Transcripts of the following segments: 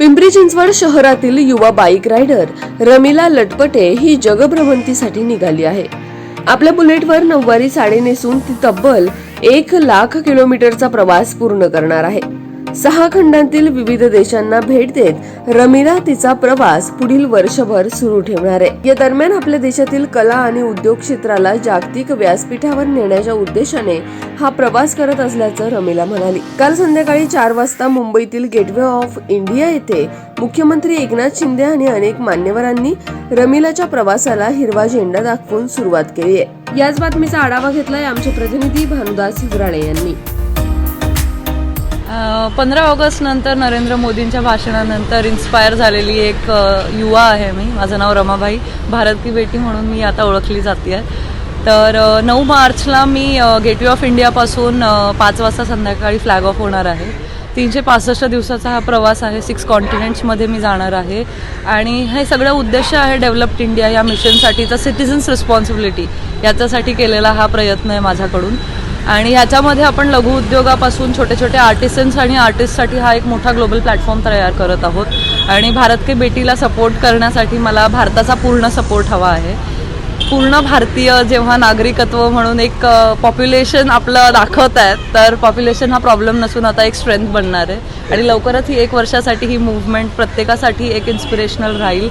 पिंपरी चिंचवड शहरातील युवा bike rider Ramila Latpate ही जगभ्रमंतीसाठी निघाली आहे. आपल्या बुलेटवर नऊवारी साडी नेसून ती तब्बल एक लाख किलोमीटरचा प्रवास पूर्ण करणार आहे. सहा खंडांतील विविध देशांना भेट देत रमिला तिचा प्रवास पुढील वर्षभर सुरू ठेवणार आहे. या दरम्यान आपल्या देशातील कला आणि उद्योग क्षेत्राला जागतिक व्यासपीठावर नेण्याच्या उद्देशाने हा प्रवास करत असल्याचं रमिला म्हणाली. काल संध्याकाळी चार वाजता मुंबईतील गेटवे ऑफ इंडिया येथे मुख्यमंत्री एकनाथ शिंदे आणि अनेक मान्यवरांनी रमिलाच्या प्रवासाला हिरवा झेंडा दाखवून सुरुवात केली आहे. याच बातमीचा आढावा घेतलाय आमचे प्रतिनिधी भानुदास हिवराळे यांनी. पंधरा ऑगस्ट नंतर नरेंद्र मोदींच्या भाषणानंतर इन्स्पायर झालेली एक युवा आहे मी. माझं नाव रमाबाई. भारत की बेटी म्हणून मी आता ओळखली जाते आहे तर नऊ मार्चला मी गेटवे ऑफ इंडियापासून पाच वाजता संध्याकाळी फ्लॅग ऑफ होणार आहे. तीनशे पासष्ट दिवसाचा हा प्रवास आहे. सिक्स कॉन्टिनेंट्समध्ये मी जाणार आहे. आणि हे सगळं उद्देश आहे डेव्हलप्ड इंडिया या मिशनसाठीचा सिटिझन्स रिस्पॉन्सिबिलिटी याच्यासाठी केलेला हा प्रयत्न आहे माझ्याकडून. आणि ह्याच्यामध्ये आपण लघु उद्योगापासून छोटे छोटे आर्टिसन्स आणि आर्टिस्टसाठी हा एक मोठा ग्लोबल प्लॅटफॉर्म तयार करत आहोत. आणि भारत के बेटीला सपोर्ट करण्यासाठी मला भारताचा पूर्ण सपोर्ट हवा आहे. पूर्ण भारतीय जेव्हा नागरिकत्व म्हणून एक पॉप्युलेशन आपलं दाखवत आहेत तर पॉप्युलेशन हा प्रॉब्लेम नसून आता एक स्ट्रेंथ बनणार आहे. आणि लवकरच ही एक वर्षासाठी ही मूवमेंट प्रत्येकासाठी एक इन्स्पिरेशनल राहील.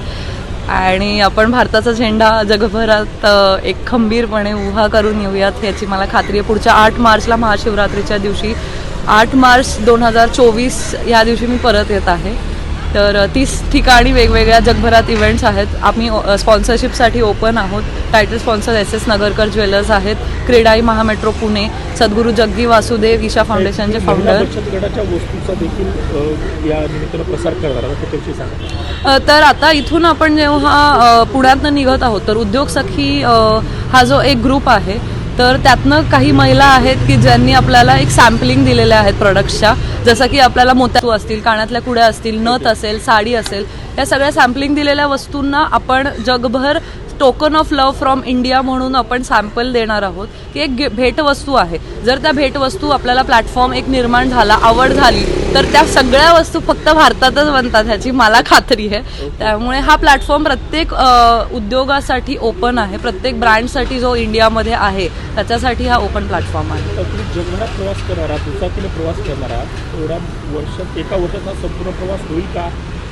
आणि आपण भारताचा झेंडा जगभरात एक खंबीरपणे उभा करून येऊयात याची मला खात्री आहे. पुढच्या आठ मार्चला महाशिवरात्रीच्या दिवशी आठ मार्च दोन हजार चोवीस या दिवशी मी परत येत आहे. तर तीस ठिकाणी वेगवेगळ्या जगभरात इव्हेंट्स आहेत. आम्ही स्पॉन्सरशिपसाठी ओपन आहोत. Title sponsor S S Nagarkar jewellers आहेत. क्रीडाई महामेट्रो पुणे सद्गुरू जग्गी वासुदेव ईशा फाउंडेशनचे फाउंडर तर आता इथून आपण जेव्हा अ, पुण्यातनं निघत आहोत तर उद्योग सखी हा जो एक ग्रुप आहे तर त्यातनं काही महिला आहेत की ज्यांनी आपल्याला एक सॅम्पलिंग दिलेल्या आहेत प्रोडक्ट्सच्या जसं की आपल्याला मोत्या असतील कानातल्या कुड्या असतील नथ असेल साडी असेल या सगळ्या सॅम्पलिंग दिलेल्या वस्तूंना आपण जगभर token of love from India म्हणून आपण सॅम्पल देणार आहोत की एक भेटवस्तू आहे. जर त्या भेटवस्तू आपल्याला प्लॅटफॉर्म एक निर्माण झाला आवड झाली तर त्या सगळ्या वस्तू फक्त भारतातच बनतात ह्याची मला खात्री आहे. त्यामुळे हा प्लॅटफॉर्म प्रत्येक उद्योगासाठी ओपन आहे. प्रत्येक ब्रँडसाठी जो इंडियामध्ये आहे त्याच्यासाठी हा ओपन प्लॅटफॉर्म आहे. जगभरात प्रवास करणार आहात दुचाकीने प्रवास करणार आहात एवढ्या वर्षात एका वर्षात हा संपूर्ण प्रवास होईल का?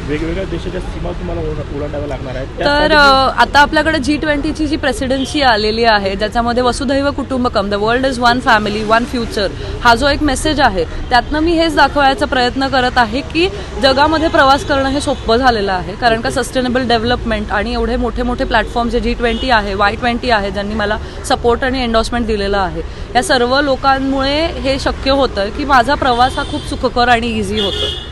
वेगवेगळ्या देशाच्या सीमा तुम्हाला ओलांडाव्या लागणार आहेत. तर आता आपल्याकडे जी ट्वेंटीची जी प्रेसिडेन्सी आलेली आहे ज्याच्यामध्ये वसुधैव कुटुंबकम the world is one family one future हा जो एक मेसेज आहे त्यातनं मी हेच दाखवायचा प्रयत्न करत आहे की जगामध्ये प्रवास करणं हे सोपं झालेलं आहे. कारण का सस्टेनेबल डेव्हलपमेंट आणि एवढे मोठे मोठे प्लॅटफॉर्म जे जी ट्वेंटी आहे वाय ट्वेंटी आहे ज्यांनी मला सपोर्ट आणि एन्डॉर्समेंट दिलेलं आहे या सर्व लोकांमुळे हे शक्य होतं की माझा प्रवास हा खूप सुखकर आणि इझी होतो